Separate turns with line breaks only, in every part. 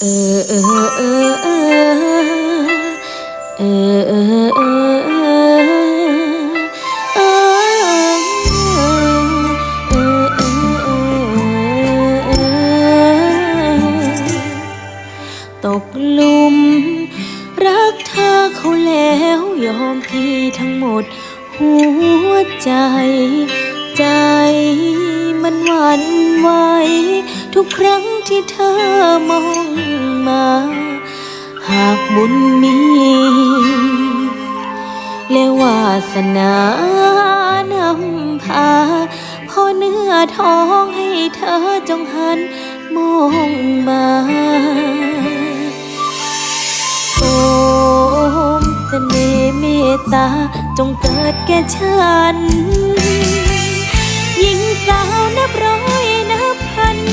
เออเออเออเออเออตกหลุม รักเธอเขาแล้วยอมพี่ทั้งหมด หัวใจ ใจมันหวั่นไหว ทุกครั้งที่เธอมองมา หากบุญมี และวาสนานำพาพอเนื้อท้องให้เธอจงหันมองมาโอมเสน่ห์เมตตาจงเกิดแก่ฉันหญิงสาวนับร้อย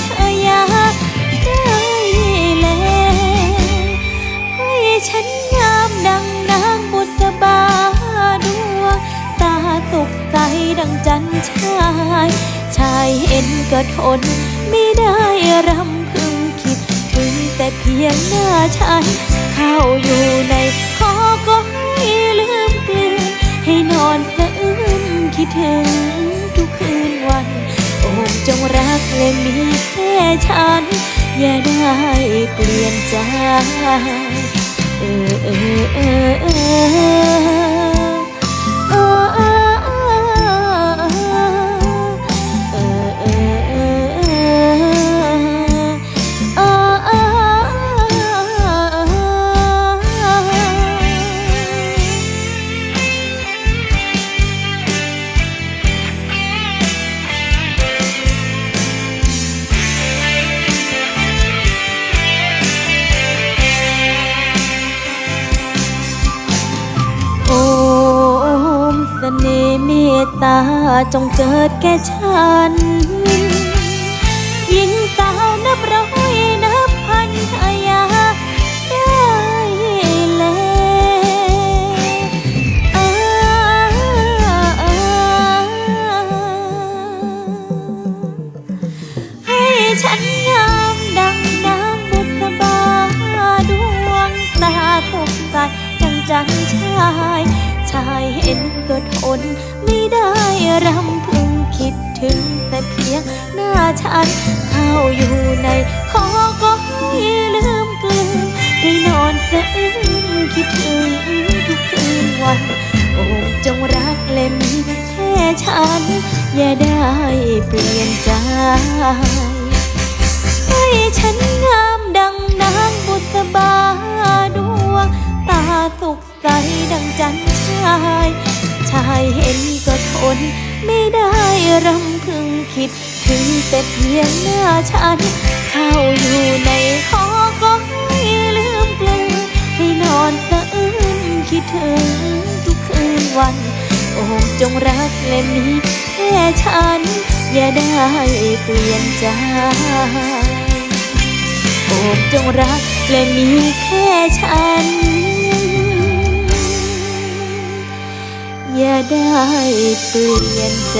เธอยาได้แลให้ฉันงามดังนางบุษบาดวงตาสุขใสดังจันชาย ชายเห็นก็ทนไม่ได้รำพึงคิดถึงแต่เพียงหน้าฉันเข้าอยู่ในคอก็ให้ลืมกลืนให้นอนสะอื้นคิดถึง จงรักและมีแค่ฉัน อย่าได้เปลี่ยนใจ เออเออเออเออ ตตาจงเกิดแก่ฉันหญิงสาวนับร้อย นก็ทน ไม่ได้รำพึงคิดถึงแต่เพียงหน้าฉันเข้าอยู่ในคอก็ให้ลืมกลืนให้นอนสะอื้นคิดถึงทุกคืนวันโอ้จงรักและมีแค่ฉัน อย่าได้เปลี่ยนใจ ให้ฉันงามดังนางบุษบาดวง ตาสุขใสดังจันทร์ชาย ชายเห็นก็ทน ไม่ได้รำพึงคิด ถึงแต่เพียงหน้าฉัน เข้าอยู่ในคอก็ให้ลืมกลืนให้นอนสะอื้นคิดถึงทุกคืนวัน โอ้จงรักและมีแค่ฉัน อย่าได้เปลี่ยนใจโอ้จงรักและมีแค่ฉัน อย่าได้เปลี่ยนใจ